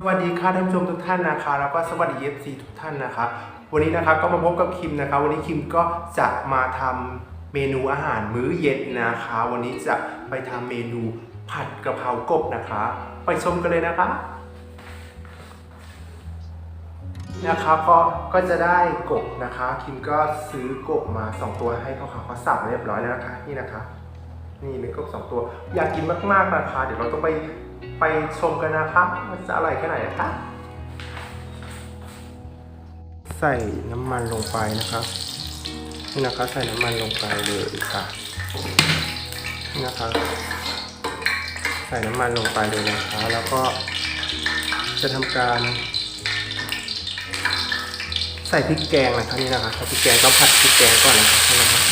สวัสดีค่ะท่านผู้ชมทุกท่านนะคะแล้วก็สวัสดีเอฟซีทุกท่านนะคะ วันนี้นะคะก็มาพบกับคิมนะคะ วันนี้คิมก็จะมาทำเมนูอาหารมื้อเย็นนะคะ วันนี้จะไปทำเมนูผัดกะเพรากบนะคะ ไปชมกันเลยนะคะนะคะก็ก็จะได้กบนะคะ คิมก็ซื้อกบมาสองตัวให้เขาค่ะเขาสับเรียบร้อยแล้วนะคะนี่นะคะ นี่เป็นกบสองตัว อยากกินมากๆนะคะ เดี๋ยวเราต้องไป ไปชมกันนะคะว่าจะอร่อยแค่ไหนนะคะใส่น้ำมันลงไปนะคะนี่นะคะใส่น้ำมันลงไปเลยค่ะนี่นะคะใส่น้ำมันลงไปเลยนะคะแล้วก็จะทำการ ใส่พริกแกงนะครับนี่นะคะใส่พริกแกงต้องผัดพริกแกงก่อนนะครับนะครับ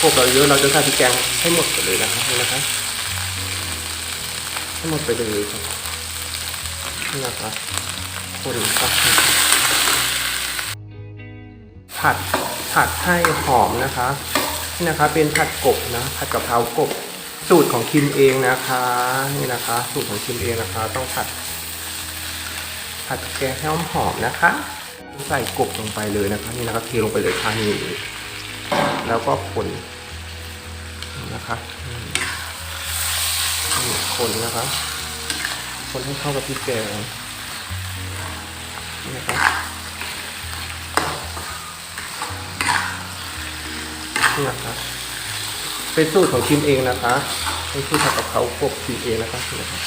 พวกเราเยอะเราจะใส่พริกแกงให้หมดเลยนะครับนี่นะครับ ให้หมดไปเลยครับนี่นะครับคนครับผัดผัดให้หอมนะคะนี่นะคะเป็นผัดกบนะผัดกะเพรากบสูตรของคิมเองนะคะนี่นะคะ สูตรของคิมเองนะคะ ต้องผัด ผัดแกงให้หอมหอมๆนะคะ ใส่กบลงไปเลยนะคะ นี่นะครับเทลงไปเลยค่ะนี่แล้วก็คนนะคะ คนนะคะคนให้เข้ากับพริกแกงนะครับนี่นะคะเป็นสูตรของคิมเองนะคะเป็นสูตรผัดกับเขาพวกบคิมเองนะคะนี่นะครับ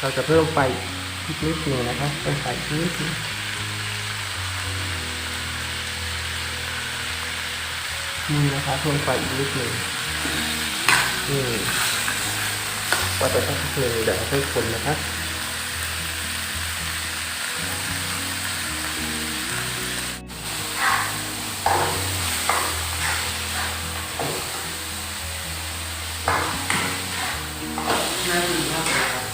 เราจะเพิ่มไฟอีกนิดนึงนะครับเพิ่มไฟอีกนิดนึง นี่นะคะเพิ่มไฟอีกนิดหนึ่งนี่ว่าจะต้องเพิ่มเดี๋ยวให้คนนะครับน่าดีมากเลยครับ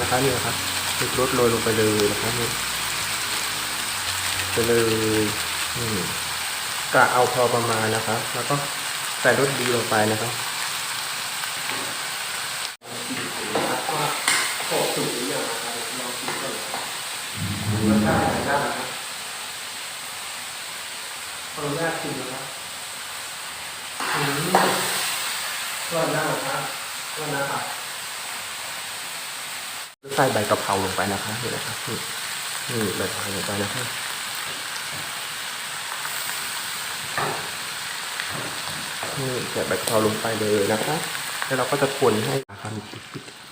นะคะนี่นะครับติดรถโรยลงไปเลยนะครับนี่ ไปเลยอืมกะเอาพอประมาณนะครับแล้วก็ใส่รสดีลงไปนะครับว่าขอบสุกหรือยังนะครับลองชิมก่อนรสชาติเป็นไงบ้างนะครับขออนุญาตชิมนะครับอืมก็น่าครับก็นะครับใส่ใบกะเพราลงไปนะครับนี่นะครับนี่นี่ใบกะเพราลงไปนะครับ นี่ใส่ใบกะเพราลงไปเลยนะครับ แล้วเราก็จะคนให้ครับ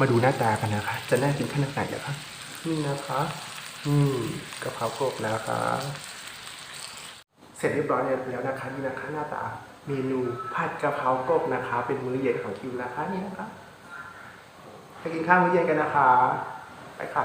มาดูหน้าตากันนะคะ จะน่ากินขนาดไหนนะครับนี่นะคะอืมกะเพรากรอบนะคะเสร็จเรียบร้อยแล้วนะคะนี่นะคะหน้าตาเมนูผัดกะเพรากบนะคะ เป็นมื้อเย็นของคิวนะคะนี่นะคะไปกินข้าวมื้อเย็นกันนะคะ ไปค่ะ